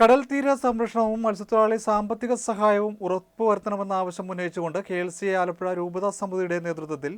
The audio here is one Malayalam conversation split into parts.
കടൽ തീര സംരക്ഷണവും മത്സ്യത്തൊഴിലാളി സാമ്പത്തിക സഹായവും ഉറപ്പുവരുത്തണമെന്ന ആവശ്യം ഉന്നയിച്ചുകൊണ്ട് കെ എൽ സി ആലപ്പുഴ രൂപതാ സമിതിയുടെ നേതൃത്വത്തിൽ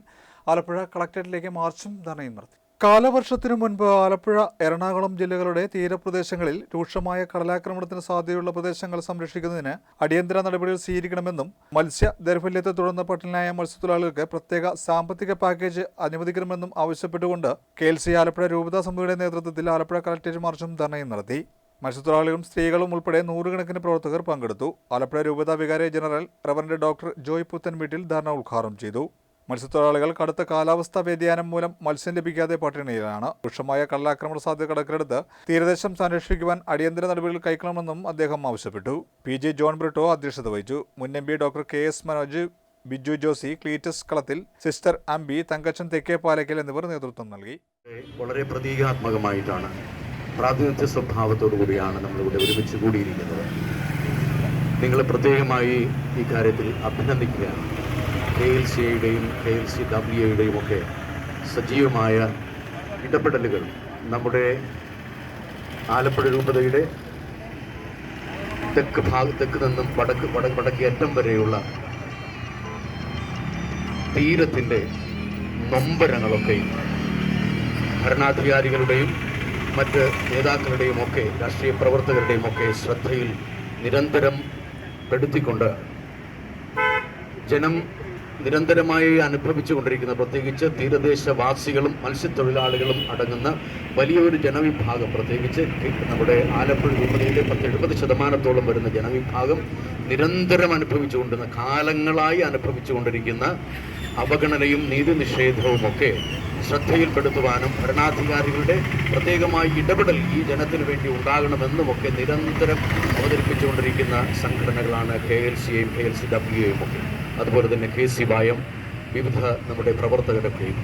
ആലപ്പുഴ കളക്ടറേറ്റിലേക്ക് മാർച്ചും ധർണയും നടത്തി. കാലവർഷത്തിനു മുൻപ് ആലപ്പുഴ എറണാകുളം ജില്ലകളുടെ തീരപ്രദേശങ്ങളിൽ രൂക്ഷമായ കടലാക്രമണത്തിന് സാധ്യതയുള്ള പ്രദേശങ്ങൾ സംരക്ഷിക്കുന്നതിന് അടിയന്തര നടപടികൾ സ്വീകരിക്കണമെന്നും മത്സ്യ ദൗർബല്യത്തെ തുടർന്ന് പട്ടിണിയായ മത്സ്യത്തൊഴിലാളികൾക്ക് പ്രത്യേക സാമ്പത്തിക പാക്കേജ് അനുവദിക്കണമെന്നും ആവശ്യപ്പെട്ടുകൊണ്ട് കെ എൽ സി ആലപ്പുഴ രൂപതാ സമിതിയുടെ നേതൃത്വത്തിൽ ആലപ്പുഴ കളക്ടറേറ്റ് മാർച്ചും ധർണയും നടത്തി. മത്സ്യത്തൊഴിലാളികളും സ്ത്രീകളും ഉൾപ്പെടെ നൂറുകണക്കിന് പ്രവർത്തകർ പങ്കെടുത്തു. ആലപ്പുഴ രൂപതാ വികാരി ജനറൽ റവറന്റ് ഡോക്ടർ ജോയ് പുത്തൻ വീട്ടിൽ ധർണ ഉദ്ഘാടനം ചെയ്തു. മത്സ്യത്തൊഴിലാളികൾ കടുത്ത കാലാവസ്ഥാ വ്യതിയാനം മൂലം മത്സ്യം ലഭിക്കാതെ പട്ടിണിയിലാണ്. രൂക്ഷമായ കള്ളാക്രമണ സാധ്യത കണക്കിലെടുത്ത് തീരദേശം സംരക്ഷിക്കുവാൻ അടിയന്തര നടപടികൾ കൈക്കൊള്ളണമെന്നും അദ്ദേഹം ആവശ്യപ്പെട്ടു. പി ജെ ജോൺ ബ്രിട്ടോ അധ്യക്ഷത വഹിച്ചു. മുൻ M P doctor K S Manoj Biju Josy Cleetus Kalathil sister Ambi Thankachan Thekke Palakkal എന്നിവർ നേതൃത്വം നൽകി. വളരെ പ്രതീകാത്മകമായിട്ടാണ് പ്രാതിനിധ്യ സ്വഭാവത്തോടു കൂടിയാണ് നമ്മളിവിടെ ഒരുമിച്ച് കൂടിയിരിക്കുന്നത്. നിങ്ങളെ പ്രത്യേകമായി ഈ കാര്യത്തിൽ അഭിനന്ദിക്കുകയാണ്. കെ എൽ സിയുടെയും കെ എൽ സി ഡബ്ല്യുടെയും ഒക്കെ സജീവമായ ഇടപെടലുകൾ നമ്മുടെ ആലപ്പുഴ രൂപതയുടെ തെക്ക് ഭാഗ തെക്ക് നിന്നും വടക്ക് വട വടക്കേ അറ്റം വരെയുള്ള തീരത്തിന്റെ നൊമ്പരങ്ങളൊക്കെയും ഭരണാധികാരികളുടെയും മറ്റ് നേതാക്കളുടെയും ഒക്കെ രാഷ്ട്രീയ പ്രവർത്തകരുടെയും ഒക്കെ ശ്രദ്ധയിൽ നിരന്തരം പെടുത്തിക്കൊണ്ട് ജനം നിരന്തരമായി അനുഭവിച്ചു കൊണ്ടിരിക്കുന്ന പ്രത്യേകിച്ച് തീരദേശവാസികളും മത്സ്യത്തൊഴിലാളികളും അടങ്ങുന്ന വലിയൊരു ജനവിഭാഗം പ്രത്യേകിച്ച് നമ്മുടെ ആലപ്പുഴ ജില്ലയിലെ പത്ത് എഴുപത് ശതമാനത്തോളം വരുന്ന ജനവിഭാഗം നിരന്തരം അനുഭവിച്ചുകൊണ്ടിരുന്ന കാലങ്ങളായി അനുഭവിച്ചുകൊണ്ടിരിക്കുന്ന അവഗണനയും നീതി നിഷേധവും ഒക്കെ ശ്രദ്ധയിൽപ്പെടുത്തുവാനും ഭരണാധികാരികളുടെ പ്രത്യേകമായി ഇടപെടൽ ഈ ജനത്തിനു വേണ്ടി ഉണ്ടാകണമെന്നും ഒക്കെ നിരന്തരം അവതരിപ്പിച്ചുകൊണ്ടിരിക്കുന്ന സംഘടനകളാണ് കെ എൽ സിയെയും കെ എൽ സി ഡബ്ല്യുയും ഒക്കെ അതുപോലെ തന്നെ കെ സി വായം വിവിധ നമ്മുടെ പ്രവർത്തകരൊക്കെയും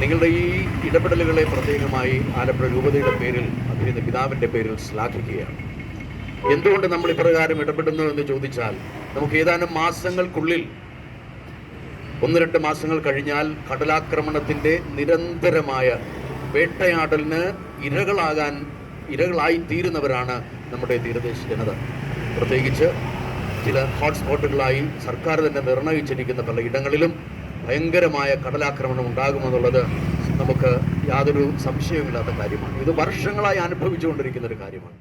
നിങ്ങളുടെ ഈ ഇടപെടലുകളെ പ്രത്യേകമായി ആലപ്പുഴ രൂപതയുടെ പേരിൽ അഭിനന്ദ പിതാവിന്റെ പേരിൽ ശ്ലാഘിക്കുകയാണ്. എന്തുകൊണ്ട് നമ്മൾ ഇപ്രകാരം ഇടപെടുന്നു എന്ന് ചോദിച്ചാൽ നമുക്ക് ഏതാനും മാസങ്ങൾക്കുള്ളിൽ ഒന്ന് രണ്ട് മാസങ്ങൾ കഴിഞ്ഞാൽ കടലാക്രമണത്തിന്റെ നിരന്തരമായ വേട്ടയാടലിന് ഇരകളാകാൻ ഇരകളായി തീരുന്നവരാണ് നമ്മുടെ തീരദേശ ജനത. പ്രത്യേകിച്ച് ചില ഹോട്ട്സ്പോട്ടുകളായി സർക്കാർ തന്നെ നിർണയിച്ചിരിക്കുന്ന പല ഇടങ്ങളിലും ഭയങ്കരമായ കടലാക്രമണം ഉണ്ടാകുമെന്നുള്ളത് നമുക്ക് യാതൊരു സംശയമില്ലാത്ത കാര്യമാണ്. ഇത് വർഷങ്ങളായി അനുഭവിച്ചുകൊണ്ടിരിക്കുന്ന ഒരു കാര്യമാണ്.